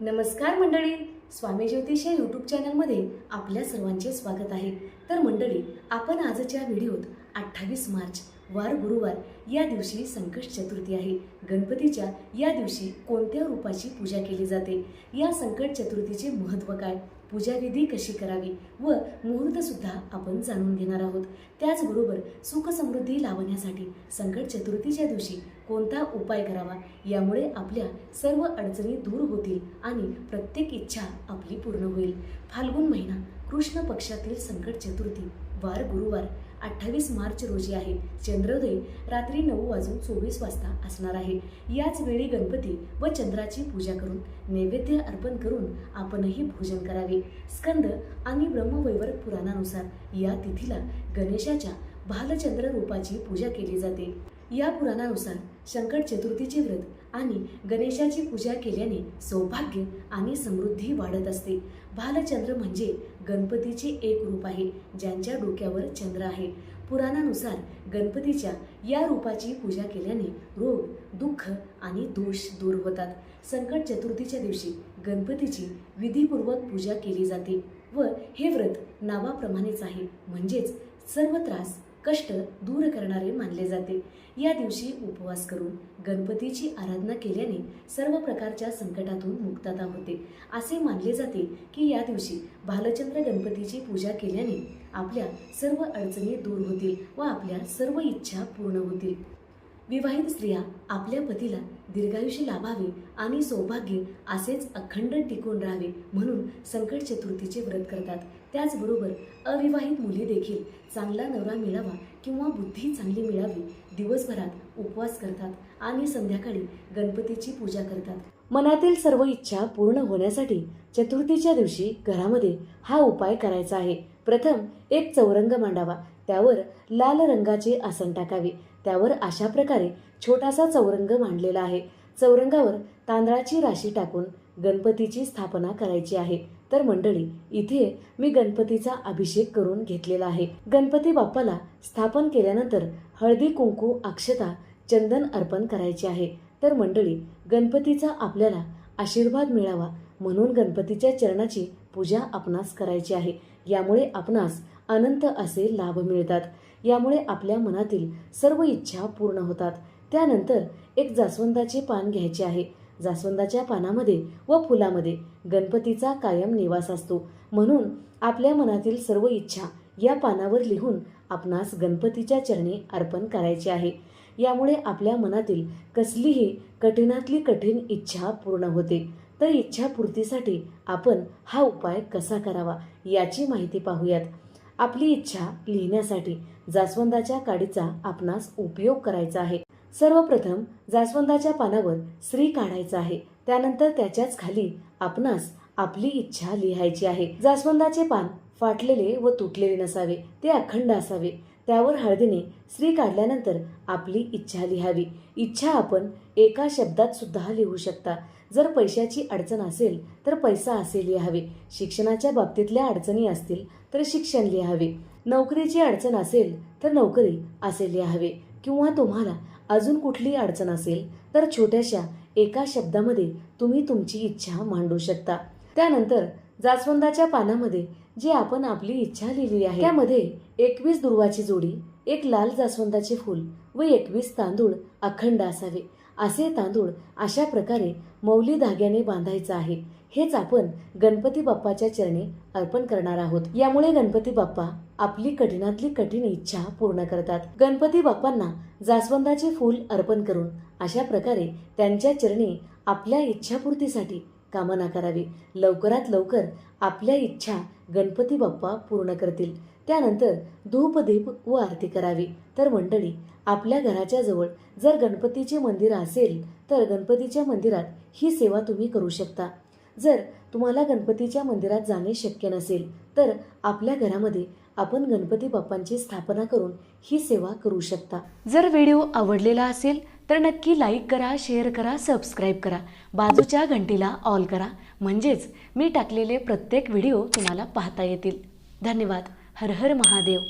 नमस्कार मंडळी स्वामी ज्योतिष या यूट्यूब चॅनलमध्ये आपल्या सर्वांचे स्वागत आहे. तर मंडळी आपण आजच्या व्हिडिओत अठ्ठावीस मार्च वार गुरुवार या दिवशी संकट चतुर्थी आहे. गणपतीच्या या दिवशी कोणत्या रूपाची पूजा केली जाते? या संकट चतुर्थीचे महत्त्व काय? पूजाविधी कशी करावी व मुहूर्तसुद्धा आपण जाणून घेणार आहोत. त्याचबरोबर सुखसमृद्धी लावण्यासाठी संकट चतुर्थीच्या दिवशी कोणता उपाय करावा यामुळे आपल्या सर्व अडचणी दूर होतील आणि प्रत्येक इच्छा आपली पूर्ण होईल. फाल्गुन महिना कृष्ण पक्षातील संकट चतुर्थी. वार गुरुवार. अठ्ठावीस मार्च रोजी आहे. चंद्रोदय रात्री नऊ वाजून चोवीस वाजता असणार आहे. याच वेळी गणपती व चंद्राची पूजा करून नैवेद्य अर्पण करून आपणही भोजन करावे. स्कंद आणि ब्रह्मवैवर्त पुराणानुसार या तिथीला गणेशाच्या भालचंद्र रूपाची पूजा केली जाते. या पुराणानुसार शंकर चतुर्थीचे व्रत आणि गणेशाची पूजा केल्याने सौभाग्य आणि समृद्धी वाढत असते. भालचंद्र म्हणजे गणपतीचे एक रूप आहे ज्यांच्या डोक्यावर चंद्र आहे. पुराणानुसार गणपतीच्या या रूपाची पूजा केल्याने रोग दुःख आणि दोष दूर होतात. संकट चतुर्थीच्या दिवशी गणपतीची विधीपूर्वक पूजा केली जाते व हे व्रत नावाप्रमाणेच आहे. म्हणजेच सर्व त्रास कष्ट दूर करणारे मानले जाते. या दिवशी उपवास करून गणपतीची आराधना केल्याने सर्व प्रकारच्या संकटातून मुक्तता होते. असे मानले जाते की या दिवशी भालचंद्र गणपतीची पूजा केल्याने आपल्या सर्व अडचणी दूर होतील व आपल्या सर्व इच्छा पूर्ण होतील. विवाहित स्त्रिया आपल्या पतीला दीर्घायुष्य लाभावे आणि सौभाग्य असेच अखंड टिकून राहावे म्हणून संकट चतुर्थीचे व्रत करतात. त्याचबरोबर अविवाहित मुली देखील चांगला नवरा मिळावा किंवा बुद्धी चांगली मिळावी दिवसभरात उपवास करतात आणि संध्याकाळी गणपतीची पूजा करतात. मनातील सर्व इच्छा पूर्ण होण्यासाठी चतुर्थीच्या दिवशी घरामध्ये हा उपाय करायचा आहे. प्रथम एक चौरंग मांडावा. त्यावर लाल रंगाचे आसन टाकावे. त्यावर अशा प्रकारे छोटासा चौरंग मांडलेला आहे. चौरंगावर तांदळाची राशी टाकून गणपतीची स्थापना करायची आहे. तर मंडळी इथे मी गणपतीचा अभिषेक करून घेतलेला आहे. गणपती बाप्पाला स्थापन केल्यानंतर हळदी कुंकू अक्षता चंदन अर्पण करायचे आहे. तर मंडळी गणपतीचा आपल्याला आशीर्वाद मिळावा म्हणून गणपतीच्या चरणाची पूजा आपणास करायची आहे. यामुळे आपणास अनंत असे लाभ मिळतात. यामुळे आपल्या मनातील सर्व इच्छा पूर्ण होतात. त्यानंतर एक जास्वंदाचे पान घ्यायचे आहे. जास्वंदाच्या पानामध्ये व फुलामध्ये गणपतीचा कायम निवास असतो. म्हणून आपल्या मनातील सर्व इच्छा या पानावर लिहून आपणास गणपतीच्या चरणी अर्पण करायचे आहे. यामुळे आपल्या मनातील कसलीही कठीणातली कठीण इच्छा पूर्ण होते. तर इच्छापूर्तीसाठी आपण हा उपाय कसा करावा याची माहिती पाहूयात. आपली इच्छा लिहिण्यासाठी जास्वंदाच्या काडीचा आपणास उपयोग करायचा आहे. सर्वप्रथम जास्वंदाच्या पानावर श्री काढायचा आहे. त्यानंतर त्याच्याच खाली आपणास आपली इच्छा लिहायची आहे. जास्वंदाचे पान फाटलेले व तुटलेले नसावे ते अखंड असावे. त्यावर हळदीने श्री काढल्यानंतर आपली इच्छा लिहावी. इच्छा आपण एका शब्दात सुद्धा लिहू शकता. जर पैशाची अडचण असेल तर पैसा असे लिहावे. शिक्षणाच्या बाबतीतल्या अडचणी असतील तर शिक्षण लिहावे. नोकरीची अडचण असेल तर नोकरी असे लिहावे. किंवा तुम्हाला अजून कुठली अडचण असेल तर छोट्याशा एका शब्दामध्ये तुम्ही तुमची इच्छा मांडू शकता. त्यानंतर जास्वंदाच्या पानामध्ये जे आपण आपली इच्छा लिहिली आहे त्यामध्ये एकवीस दुर्वाची जोडी एक लाल जास्वंदाचे फूल व एकवीस तांदूळ अखंड असावे. असे तांदूळ अशा प्रकारे मौली धाग्याने बांधायचं आहे. हेच आपण गणपती बाप्पाच्या चरणी अर्पण करणार आहोत. यामुळे गणपती बाप्पा आपली कठीणातली कठीण इच्छा पूर्ण करतात. गणपती बाप्पांना जास्वंदाचे फूल अर्पण करून अशा प्रकारे त्यांच्या चरणी आपल्या इच्छापूर्तीसाठी कामना करावी. लवकरात लवकर आपल्या इच्छा गणपती बाप्पा पूर्ण करतील. त्यानंतर धूपदीप व आरती करावी. तर मंडळी आपल्या घराच्या जवळ जर गणपतीचे मंदिर असेल तर गणपतीच्या मंदिरात ही सेवा तुम्ही करू शकता. जर तुम्हाला गणपतीच्या मंदिरात जाणे शक्य नसेल तर आपल्या घरामध्ये आपण गणपती बाप्पांची स्थापना करून ही सेवा करू शकता. जर व्हिडिओ आवडलेला असेल तर नक्की लाईक करा शेअर करा सबस्क्राईब करा. बाजूच्या घंटीला ऑल करा. म्हणजेच मी टाकलेले प्रत्येक व्हिडिओ तुम्हाला पाहता येतील. धन्यवाद. हर हर महादेव.